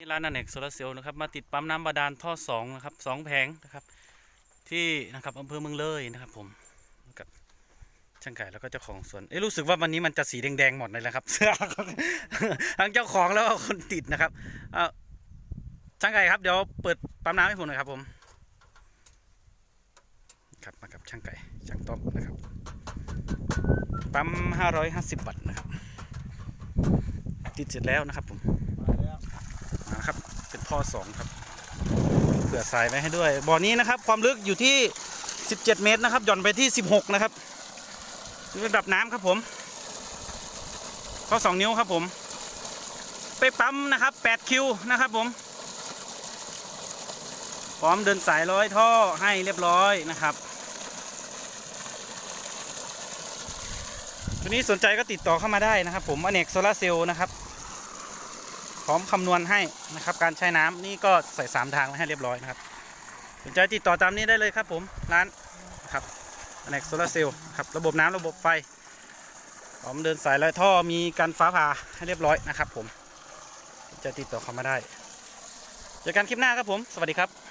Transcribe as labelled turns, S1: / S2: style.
S1: ที่ร้านอเนกโซลาร์เซลล์นะครับมาติดปั๊มน้ำบาดาลท่อสองนะครับสองแผงนะครับ ที่นะครับอำเภอเมืองเลยนะครับ ผมกับช่างไก่แล้วก็เจ้าของสวนเอ้รู้สึกว่าวันนี้มันจะสีแดงๆหมดเลยนะครับทั้งเจ้าของแล้วก็คนติดนะครับเอาช่างไก่ครับเดี๋ยวเปิดปั๊มน้ำให้ผมหน่อยครับ ผมครับมากับช่างไก่ช่างต้อมนะครับปั๊ม550วัตต์นะครับ ติดเสร็จแล้วนะครับผม ท่อสองครับเผื่อสายไว้ให้ด้วยบ่อนี้นะครับ ความลึกอยู่ที่ 17 เมตรนะครับหย่อนไปที่ 16 นะครับระดับน้ำครับผมก็2นิ้วครับผม ไปปั๊มนะครับ8คิวนะครับผม พร้อมเดินสายร้อยท่อให้เรียบร้อยนะครับตัวนี้สนใจก็ติดต่อเข้ามาได้นะครับผมอเนกโซลาเซลล์นะครับ ร้อมคำนวณให้นะครับ การใช้น้ำนี่ก็ใส่สามทางไว้ให้เรียบร้อยนะครับสนใจติดต่อตามนี้ได้เลยครับผมร้านนะครับอเนกโซลาเซลล์ครับระบบน้ำระบบไฟพร้อมเดินสายและท่อมีการฟ้าผ่าให้เรียบร้อยนะครับผม จะติดต่อเข้ามาได้เจอกันคลิปหน้าครับผม สวัสดีครับ